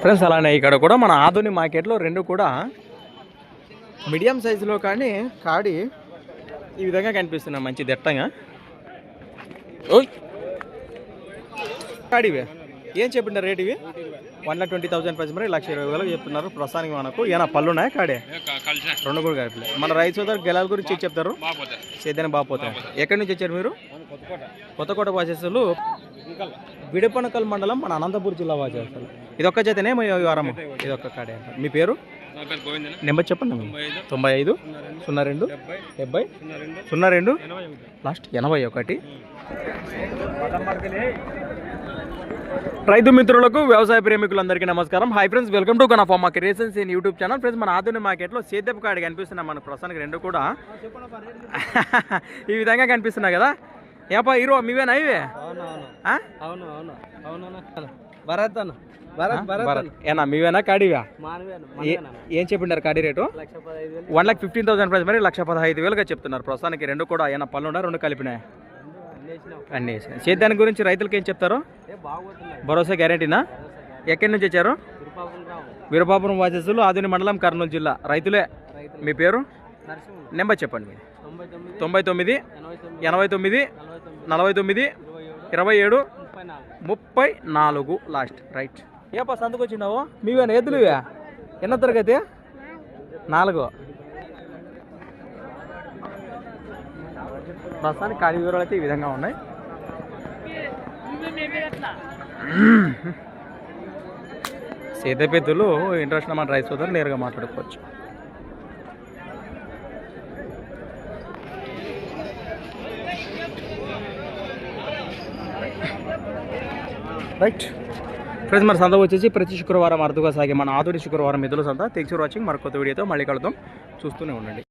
Friends అలానే ఇక్కడ కూడా మన ఆధుని మార్కెట్లో రెండు కూడా మీడియం సైజులో కానీ కాడి ఈ విధంగా కనిపిస్తున్నాయి. మంచి దట్టంగా. కాడివి కాడివే ఏం చెప్పిండారు రేట్ ఇవి? One lakh twenty thousand price మరి లక్ష ఇరవై వేలకు చెప్తున్నారు. ప్రస్తుతానికి మనకు ఏమైనా పళ్ళు ఉన్నాయా కాడే? రెండు కూడా కావట్లేదు మన రైతు సోదరు గెలాల గురించి ఏం చెప్తారు? సేద్యాన్ని బాగుపోతాయి ఎక్కడి నుంచి వచ్చారు మీరు? కొత్తకోట వాసేసులు. విడపనకల్ మండలం మన అనంతపూర్ జిల్లా ఇది ఒక్క చేతనే ఈ వారము ఇది ఒక్క కాడే అంటారు మీ పేరు? నెంబర్ చెప్పండి. తొంభై ఐదు. సున్నా రెండు డెబ్బై సున్నా రెండు లాస్ట్ ఎనభై ఒకటి. రైతు మిత్రులకు వ్యవసాయ ప్రేమికులందరికీ నమస్కారం. హై ఫ్రెండ్స్ వెల్కమ్ టు కనఫా మా creations in YouTube channel friends మన ఆధునిక మార్కెట్లో సేద్యపు కాడి కనిపిస్తున్నాయి మన ప్రస్తుతానికి రెండు కూడా ఈ విధంగా కనిపిస్తున్నాయి కదా. ఏపా హీరో మీవేనా ఇవే? భరత్ అన్న. ఏనా మీవేనా కాడివా? ఏ- చెప్పిండారు కాడి rate? One lakh fifteen thousand price. మరి లక్ష పదహైదు వేలుగా చెప్తున్నారు. ప్రస్తుతానికి రెండు కూడా ఏమైనా పళ్ళు ఉన్నా రెండు కలిపినాయి? అన్నీ. సేద్యానికి గురించి రైతులకి ఏం చెప్తారు? భరోసా గ్యారెంటీనా? ఎక్కడి నుంచి వచ్చారు? వీరబాపురం వాసేసులు ఆధుని మండలం కర్నూలు జిల్లా. రైతులే మీ పేరు? నెంబర్ చెప్పండి. తొంభై తొమ్మిది ఎనభై తొమ్మిది నలభై తొమ్మిది ఇరవై ఏడు ముప్పై నాలుగు లాస్ట్. రైట్ ఏపా సందుకు వచ్చినావు మీవేనా ఎద్దులువే ఎన్నో తరగతి? నాలుగు. ప్రస్తుతానికి ఖాళీ వివరాలు అయితే ఈ విధంగా ఉన్నాయి. సేదపెద్దులు ఇంట్రెస్ట్ మన రైస్ సోదరు నేరుగా మాట్లాడుకోవచ్చు. రైట్ ఫ్రెండ్స్ మన సంత వచ్చేసి ప్రతి శుక్రవారం అరుదుగా సాగే మన ఆధునిక శుక్రవారం ఎదురు సంత థ్యాంక్స్ ఫర్ వాచింగ్ మరి కొత్త వీడియోతో మళ్ళీ కలుద్దాం. చూస్తూనే ఉండండి.